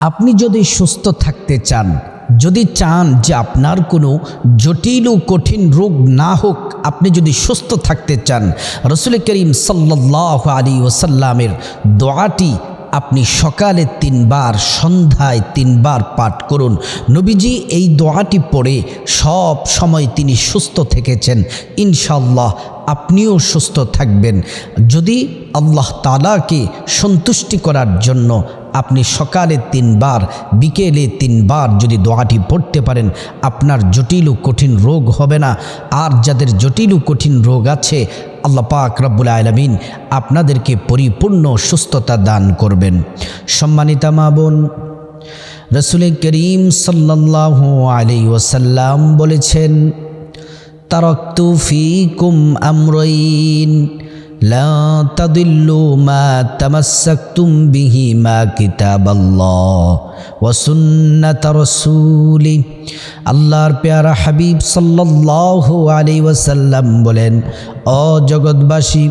আপনি যদি সুস্থ থাকতে চান, যদি চান যে আপনার কোনো জটিল ও কঠিন রোগ না হোক, আপনি যদি সুস্থ থাকতে চান, রসুল করিম সাল্লাহ আলী ওসাল্লামের দোয়াটি আপনি সকালে তিনবার, সন্ধ্যায় তিনবার পাঠ করুন। নবীজি এই দোয়াটি পড়ে সব সময় তিনি সুস্থ থেকেছেন। ইনশাল্লাহ আপনিও সুস্থ থাকবেন। যদি আল্লাহ তালাকে সন্তুষ্টি করার জন্য আপনি সকালে তিনবার, বিকেলে তিনবার যদি দোয়াটি পড়তে পারেন, আপনার জটিল ও কঠিন রোগ হবে না। আর যাদের জটিল ও কঠিন রোগ আছে, আল্লাহ পাক রব্বুল আলমিন আপনাদেরকে পরিপূর্ণ সুস্থতা দান করবেন। সম্মানিতা মা বোন, রসুল করিম সাল্লাহ আলি ওসাল্লাম বলেছেন, তারক্তু ফিকুম আমরইন। لا تضلوا ما تمسكتم بهما كتاب الله وسنة رسوله আল্লাহর পেয়ারা হাবিব সাল্লাল্লাহু আলাইহি ওয়াসাল্লাম বলেন অ জগৎবাসী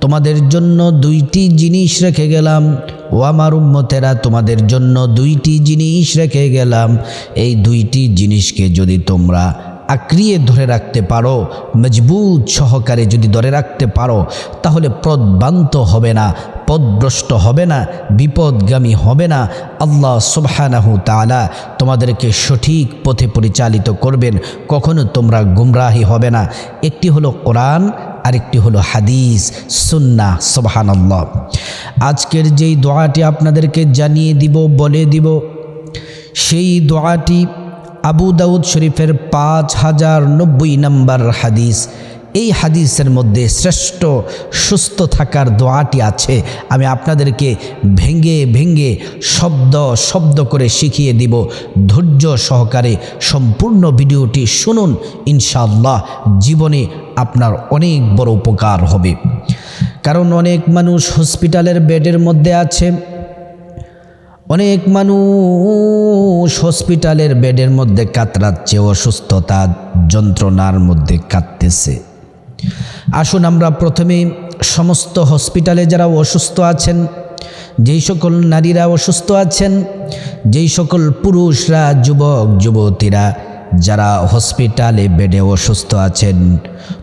তোমাদের জন্য দুইটি জিনিস রেখে গেলাম ও আমার উম্মতেরা তোমাদের জন্য দুইটি জিনিস রেখে গেলাম এই দুইটি জিনিসকে যদি তোমরা আঁকড়িয়ে ধরে রাখতে পারো, মজবুত সহকারে যদি ধরে রাখতে পারো, তাহলে পদবান্ত হবে না, পদভ্রষ্ট হবে না, বিপদগামী হবে না। আল্লাহ সুবহানাহু তালা তোমাদেরকে সঠিক পথে পরিচালিত করবেন, কখনো তোমরা গুমরাহি হবে না। একটি হলো কোরআন, আরেকটি হলো হাদিস সুন্না সুবহানাল্লাহ। আজকের যেই দোয়াটি আপনাদেরকে জানিয়ে দিব, বলে দিব, সেই দোয়াটি আবু দাউদ শরীফের পাঁচ হাজার নব্বই নম্বর হাদিস। এই হাদিসের মধ্যে শ্রেষ্ঠ সুস্থ থাকার দোয়াটি আছে। আমি আপনাদেরকে ভেঙ্গে ভেঙ্গে শব্দ শব্দ করে শিখিয়ে দিব। ধৈর্য সহকারে সম্পূর্ণ ভিডিওটি শুনুন, ইনশাআল্লাহ জীবনে আপনার অনেক বড় উপকার হবে। কারণ অনেক মানুষ হসপিটালের বেডের মধ্যে আছে। অনেক মানুষ হসপিটালের বেডের মধ্যে কাতরাচ্ছে, অসুস্থতা যন্ত্রণার মধ্যে কাঁদতেছে। আসুন আমরা প্রথমে সমস্ত হসপিটালে যারা অসুস্থ আছেন, যেই সকল নারীরা অসুস্থ আছেন, যেই সকল পুরুষরা, যুবক, যুবতীরা যারা হসপিটালে বেডে অসুস্থ আছেন।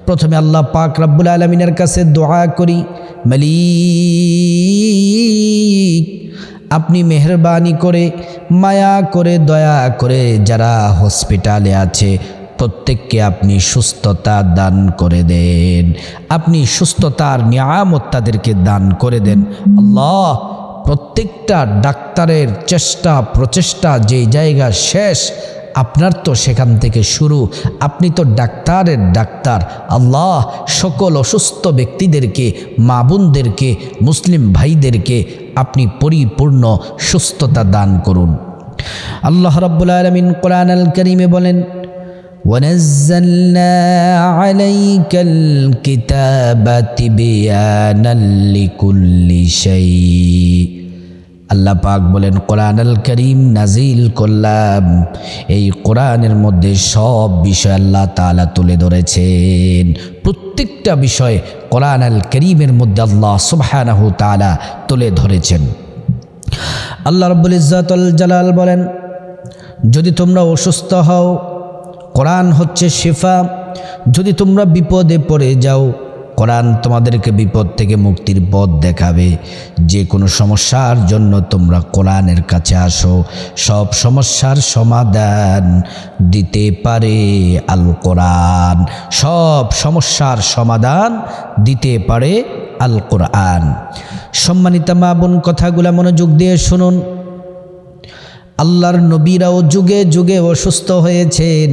প্রথমে আল্লাহ পাক রাব্বুল আলমিনের কাছে দোয়া করি, মালিক, আপনি মেহরবানি করে, মায়া করে, দয়া করে যারা হসপিটালে আছে, প্রত্যেককে আপনি সুস্থতা দান করে দেন। আপনি সুস্থতার নিয়ামত তাদেরকে দান করে দেন। আল্লাহ প্রত্যেকটা ডাক্তারের চেষ্টা, প্রচেষ্টা যেই জায়গা শেষ আপনার তো সেখান থেকে শুরু আপনি তো ডাক্তারের ডাক্তার আল্লাহ সকল অসুস্থ ব্যক্তিদেরকে মা বোনদেরকে মুসলিম ভাইদেরকে আপনি পরিপূর্ণ সুস্থতা দান করুন আল্লাহ রব্বুল আলমিন কোরআন আল করিমে বলেন ونزلنا عليك الكتاب تبيانا لكل شيء আল্লাহ পাক বলেন কোরআন আল করিম নাজিল করলাম। এই কোরআনের মধ্যে সব বিষয় আল্লাহ তালা তুলে ধরেছেন। প্রত্যেকটা বিষয় কোরআন আল করিমের মধ্যে আল্লাহ সুবহানাহু তালা তুলে ধরেছেন। আল্লাহ রব্বুল ইজ্জাতুল জালাল বলেন, যদি তোমরা অসুস্থ হও, কোরআন হচ্ছে শেফা। যদি তোমরা বিপদে পড়ে যাও কোরআন তোমাদেরকে বিপদ থেকে মুক্তির পথ দেখাবে। যে কোনো সমস্যার জন্য তোমরা কোরআনের কাছে আসো। সব সমস্যার সমাধান দিতে পারে আল কোরআন সব সমস্যার সমাধান দিতে পারে আল কোরআন সম্মানিতা মা বোন, কথাগুলা মনোযোগ দিয়ে শুনুন। আল্লাহর নবীরাও যুগে যুগে অসুস্থ হয়েছেন।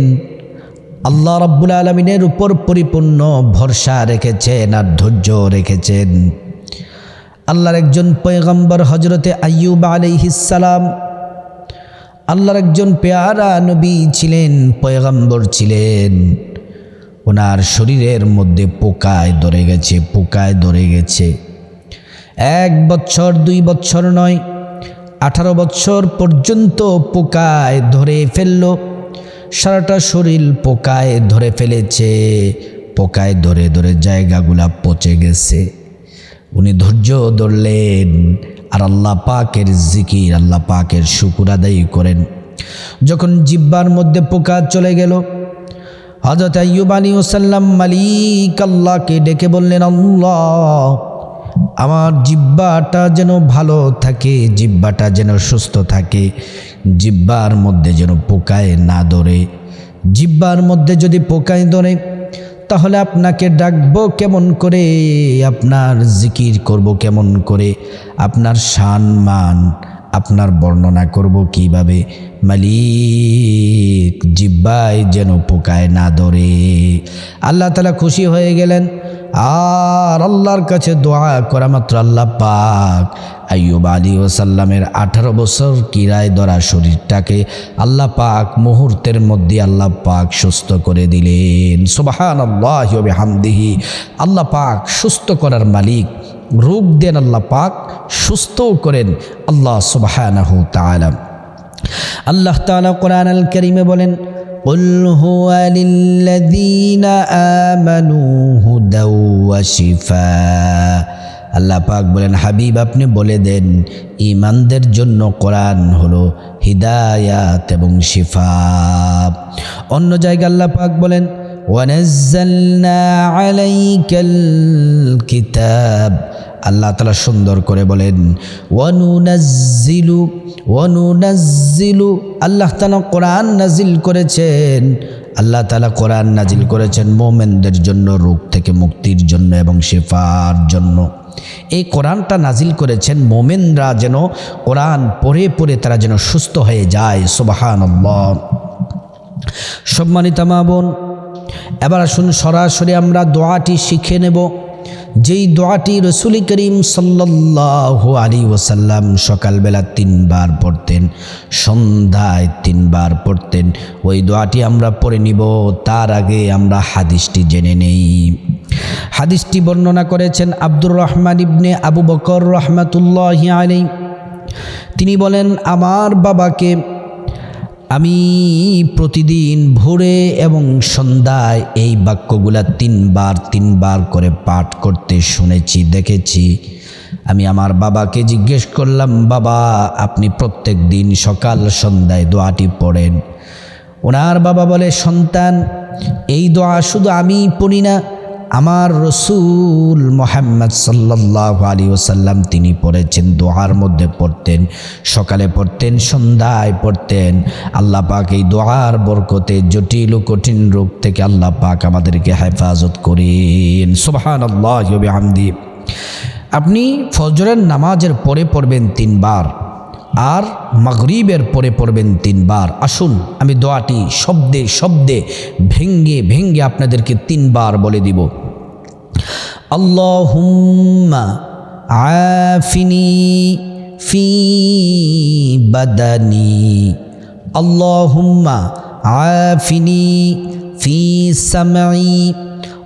আল্লাহ রাব্বুল আলমিনের উপর পরিপূর্ণ ভরসা রেখেছেন আর ধৈর্য রেখেছেন। আল্লাহর একজন পয়গম্বর হজরতে আইয়ুব আলাইহিসালাম আল্লাহর একজন পেয়ারা নবী ছিলেন, পয়গম্বর ছিলেন। ওনার শরীরের মধ্যে পোকায় ধরে গেছে, পোকায় ধরে গেছে। এক বছর, দুই বছর নয়, আঠারো বছর পর্যন্ত পোকায় ধরে ফেলল। সারাটা শরীর পোকায় ধরে ফেলেছে। পোকায় ধরে ধরে জায়গাগুলা পচে গেছে। উনি ধৈর্য ধরলেন। আর আল্লাহ পাকের জিকির, আল্লাহ পাকের শুকুর আদায় করেন। যখন জিব্বার মধ্যে পোকা চলে গেল হজরত আইয়ুব আলী ওসাল্লাম মালিক আল্লাহকে ডেকে বললেন, আল্লাহ আমার জিব্বাটা যেন ভালো থাকে, জিব্বাটা যেন সুস্থ থাকে, জিব্বার মধ্যে যেন পোকায় না ধরে। জিব্বার মধ্যে যদি পোকায় ধরে, তাহলে আপনাকে ডাকবো কেমন করে? আপনার জিকির করব কেমন করে? আপনার সান মান আপনার বর্ণনা করব কীভাবে? মালিক, জিব্বায় যেন পোকায় না ধরে। আল্লাহ তালা খুশি হয়ে গেলেন। আর আল্লাহর কাছে দোয়া করা মাত্র আল্লাহ পাক। আইয়ুব আলী ওসাল্লামের আঠারো বছর কিরায় ধরা শরীরটাকে আল্লাহ পাক মুহূর্তের মধ্যে আল্লাহ পাক সুস্থ করে দিলেন। সুবাহান আল্লাহ হামদিহি আল্লাহ পাক সুস্থ করার মালিক রোগ দেন আল্লাহ পাক, সুস্থও করেন আল্লাহ সুবাহানাহু তাআলা। আল্লাহ তাআলা কোরআন আল করিমে বলেন قل هو للذين آمنوا هدى وشفاء আল্লাহ পাক বলেন হাবিব আপনি বলে দেন ইমানদের জন্য কোরআন হলো হিদায়াত এবং শিফা অন্য জায়গায় আল্লাহ পাক বলেন ওয়ানাজ্জালনা আলাইকাল কিতাব আল্লাহ তালা সুন্দর করে বলেন ওয়ানুনাজ্জিলু ওয়ানুনাজ্জিলু, আল্লাহ তালা কোরআন নাজিল করেছেন। আল্লাহ তালা কোরআন নাজিল করেছেন মোমেনদের জন্য, রোগ থেকে মুক্তির জন্য এবং শেফার জন্য। এই কোরআনটা নাজিল করেছেন মোমেনরা যেন কোরআন পড়ে পড়ে তারা যেন সুস্থ হয়ে যায় সুবাহান সম্মানিতা মা বোন, এবার আসুন সরাসরি আমরা দোয়াটি শিখে নেব। যেই দোয়াটি রসুল করিম সাল্লাহ আলী ওসাল্লাম সকালবেলা তিনবার পড়তেন, সন্ধ্যায় তিনবার পড়তেন, ওই দোয়াটি আমরা পড়ে নিব, তার আগে আমরা হাদিসটি জেনে নেই। হাদিসটি বর্ণনা করেছেন আব্দুর রহমান ইবনে আবু বকর রহমাতুল্লাহ আলী তিনি বলেন, আমার বাবাকে আমি প্রতিদিন ভোরে এবং সন্ধ্যায় এই বাক্যগুলা তিনবার তিনবার করে পাঠ করতে শুনেছি, দেখেছি। আমি আমার বাবাকে জিজ্ঞেস করলাম, বাবা, আপনি প্রত্যেক দিন সকাল, সন্ধ্যায় দোয়াটি পড়েন? ওনার বাবা বলে, সন্তান, এই দোয়া শুধু আমি পড়ি না আমার রসুল মোহাম্মদ সাল্লাহ আলী ওসাল্লাম তিনি পড়েছেন, দোয়ার মধ্যে পড়তেন, সকালে পড়তেন, সন্ধ্যায় পড়তেন। আল্লাহ পাক এই দোয়ার বরকতে জটিল ও কঠিন রোগ থেকে আল্লাহ পাক আমাদেরকে হেফাজত করেন। সোহান আল্লাহ হামদি আপনি ফজরের নামাজের পরে পড়বেন তিনবার। আর মাগরিবের পরে পড়বেন তিনবার। আসুন, আমি দোয়াটি শব্দে শব্দে ভেঙ্গে ভেঙ্গে আপনাদেরকে তিনবার বলে দিব। আল্লাহুম্মা আফিনি ফি বাদানি। আল্লাহুম্মা আফিনি ফি সামাই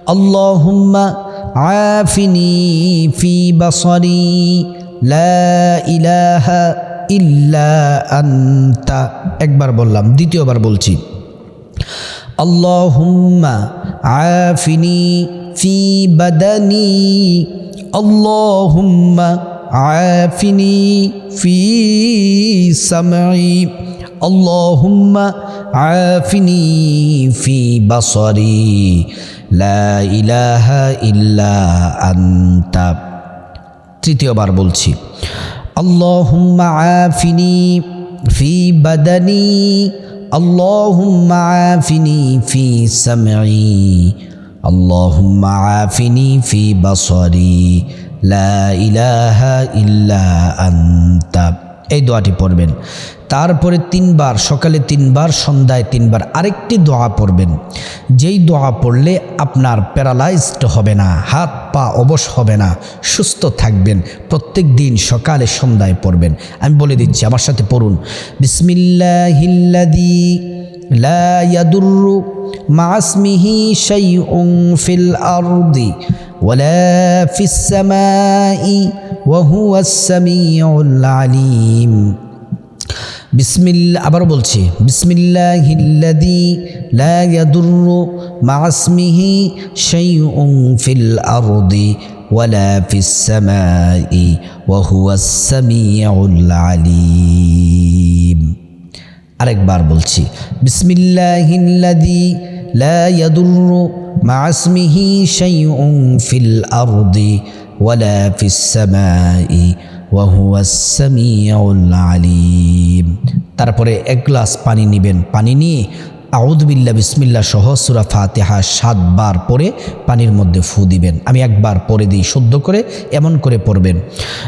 আল্লাহুম্মা আফিনি ফি বাসরি। লা ইলাহা ইল্লা আন্তা। একবার বললাম, দ্বিতীয়বার বলছি। আল্লাহুম্মা আফিনি ফি বাদানি। আল্লাহুম্মা আফিনি ফি সামঈ। আল্লাহুম্মা আফিনি ফি বাসরি। লা ইলাহা ইল্লা আন্তা। তৃতীয়বার বলছি। اللهم عافني في بدني اللهم عافني في سمعي اللهم عافني في بصري لا إله إلا أنت এই দোয়াটি পড়বেন তারপরে তিনবার, সকালে তিনবার, সন্ধ্যায় তিনবার আরেকটি দোয়া পড়বেন। যেই দোয়া পড়লে আপনার প্যারালাইজড হবে না, হাত পা অবশ হবে না, সুস্থ থাকবেন, প্রত্যেক দিন সকালে সন্ধ্যায় পড়বেন। আমি বলে দিচ্ছি, আমার সাথে পড়ুন। বিসমিল্লাহিল্লাদি লা ইয়াদুররু মাসমিহি ফিল বিসমিল্লা আবার বলছি বিসমিল্লাহিল্লাদি লা ইয়াদুররু মা ইসমিহি শাইউন ফিল আরদি ওয়ালা ফিস সামাই ওয়া হুয়াস সামিউল আলিম। আরেকবার বলছি বিসমিল্লাহিল্লাদি লা ইয়াদুররু মা ইসমিহি শাইউন ফিল আরদি ওয়ালা ফিস সামাই ওয়া হুয়াস সামিউল আলিম। তারপরে এক গ্লাস পানি নেবেন। পানি নিয়ে আউদবিল্লা বিসমিল্লা সহ সুরা ফাতেহা সাতবার পরে পানির মধ্যে ফু দিবেন। আমি একবার পরে দিই, শুদ্ধ করে, এমন করে পড়বেন।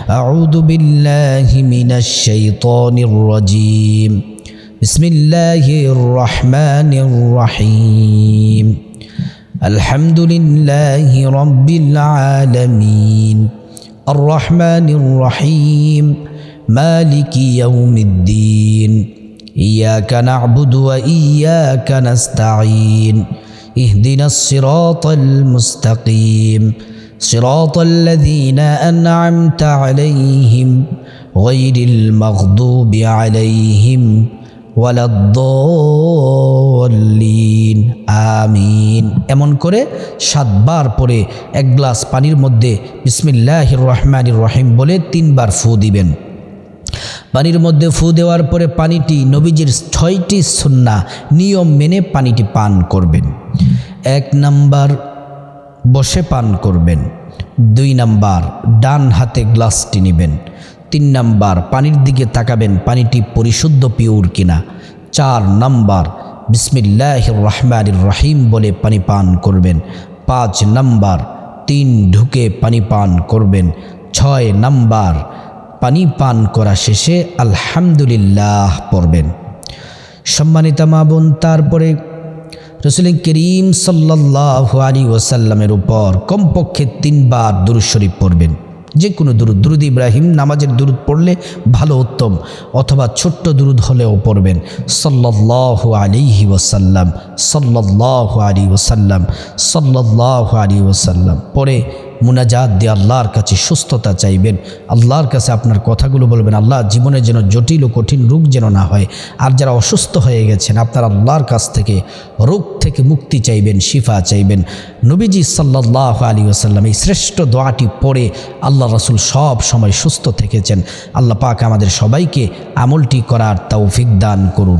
আউদুবিল্লাহি মিনাশ শাইতানির রাজিম। বিসমিল্লাহির রহমানির রহিম। আলহামদুলিল্লাহি রাব্বিল আলামিন। الرحمن الرحيم مالك يوم الدين إياك نعبد وإياك نستعين اهدنا الصراط المستقيم صراط الذين أنعمت عليهم غير المغضوب عليهم ওয়ালাদ্দলিন আমিন। এমন করে সাতবার পরে এক গ্লাস পানির মধ্যে বিসমিল্লাহ রহমান রহিম বলে তিনবার ফু দিবেন। পানির মধ্যে ফু দেওয়ার পরে পানিটি নবীজির ছয়টি সন্না নিয়ম মেনে পানিটি পান করবেন। এক নাম্বার বসে পান করবেন। দুই নাম্বার ডান হাতে গ্লাসটি নেবেন। তিন নাম্বার, পানির দিকে তাকাবেন, পানিটি পরিশুদ্ধ পিওর কিনা। চার নাম্বার বিসমিল্লাহ রহমান রহিম বলে পানি পান করবেন। পাঁচ নাম্বার, তিন ঢুকে পানি পান করবেন। ছয় নাম্বার, পানি পান করা শেষে আলহামদুলিল্লাহ পড়বেন। সম্মানিতা মা বোন, তারপরে রসুল করিম সাল্লাহ আলী ওসাল্লামের উপর কমপক্ষে তিনবার দুরুদ শরীফ পড়বেন। যে কোনো দুরুদ। দুরুদ ইব্রাহিম নামাজের দুরুদ পড়লে ভালো উত্তম, অথবা ছোট্ট দুরুদ হলেও পড়বেন। সল্লাহ আলিহি ওসাল্লাম সল্লাহ আলী ওসাল্লাম সল্লাহ আলী ওসাল্লাম পরে মুনাজাত দিয়ে আল্লাহর কাছে সুস্থতা চাইবেন। আল্লাহর কাছে আপনার কথাগুলো বলবেন, আল্লাহ জীবনে যেন জটিল ও কঠিন রোগ যেন না হয়, আর যারা অসুস্থ হয়ে গেছেন, আপনার আল্লাহর কাছ থেকে রোগ থেকে মুক্তি চাইবেন, শিফা চাইবেন। নবীজি সাল্লাহ আলী আসাল্লাম এই শ্রেষ্ঠ দোয়াটি পড়ে আল্লাহ রসুল সব সময় সুস্থ থেকেছেন। আল্লাহ পাক আমাদের সবাইকে আমলটি করার তৌফিক দান করুন।